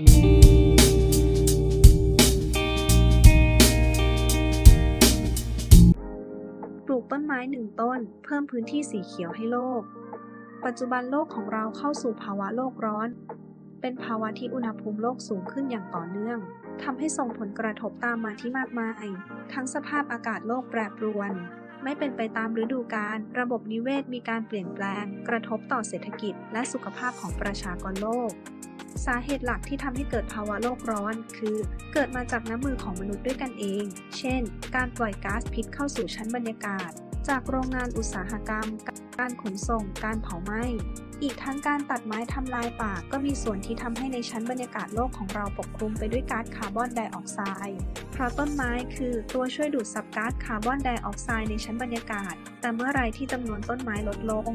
ปลูกต้นไม้หนึ่งต้น เพิ่มพื้นที่สีเขียวให้โลก ปัจจุบันโลกของเราเข้าสู่ภาวะโลกร้อน เป็นภาวะที่อุณหภูมิโลกสูงขึ้นอย่างต่อเนื่องทำให้ส่งผลกระทบตามมาที่มากมาย ทั้งสภาพอากาศโลกแปรปรวน ไม่เป็นไปตามฤดูกาล ระบบนิเวศมีการเปลี่ยนแปลง กระทบต่อเศรษฐกิจและสุขภาพของประชากรโลก สาเหตุหลักที่ทำให้เกิดภาวะโลกร้อน คือ เกิดมาจากน้ำมือของมนุษย์ด้วยกันเอง เช่น การปล่อยก๊าซพิษเข้าสู่ชั้นบรรยากาศ จากโรงงานอุตสาหกรรม การขนส่ง การเผาไหม้ อีกทั้งการตัดไม้ทำลายป่าก็มีส่วนที่ทำให้ในชั้นบรรยากาศโลกของเราปกคลุมไปด้วยก๊าซคาร์บอนไดออกไซด์ เพราะต้นไม้คือตัวช่วยดูดซับก๊าซคาร์บอนไดออกไซด์ในชั้นบรรยากาศ แต่เมื่อไรที่จำนวนต้นไม้ลดลง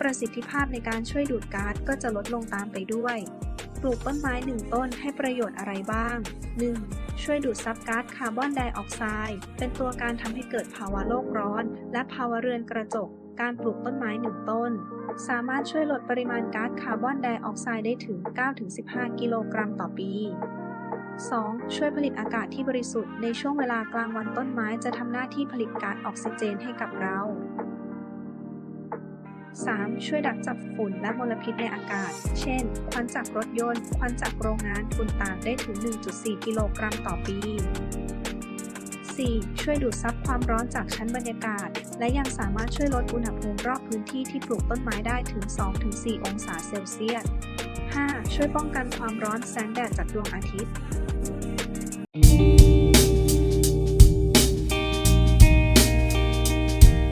ประสิทธิภาพในการช่วยดูดก๊าซก็จะลดลงตามไปด้วย ปลูกต้นไม้หนึ่งต้นให้ประโยชน์อะไรบ้าง 1. ช่วยดูดซับก๊าซคาร์บอนไดออกไซด์ เป็นตัวการทำให้เกิดภาวะโลกร้อน และภาวะเรือนกระจก การปลูกต้นไม้หนึ่งต้น สามารถช่วยลดปริมาณก๊าซคาร์บอนไดออกไซด์ได้ถึง 9-15 กิโลกรัมต่อปี 2. ช่วยผลิตอากาศที่บริสุทธิ์ในช่วงเวลากลางวันต้นไม้จะทำหน้าที่ผลิตก๊าซออกซิเจนให้กับเรา 3. ช่วยดักจับฝุ่นและมลพิษในอากาศ เช่น ควันจากรถยนต์ ควันจากโรงงาน ฝุ่นต่างได้ถึง 1.4 กิโลกรัมต่อปี 4. ช่วยดูดซับความร้อนจากชั้นบรรยากาศ และยังสามารถช่วยลดอุณหภูมิรอบพื้นที่ที่ปลูกต้นไม้ได้ถึง 2-4 องศาเซลเซียส 5. ช่วยป้องกันความร้อนแสงแดดจากดวงอาทิตย์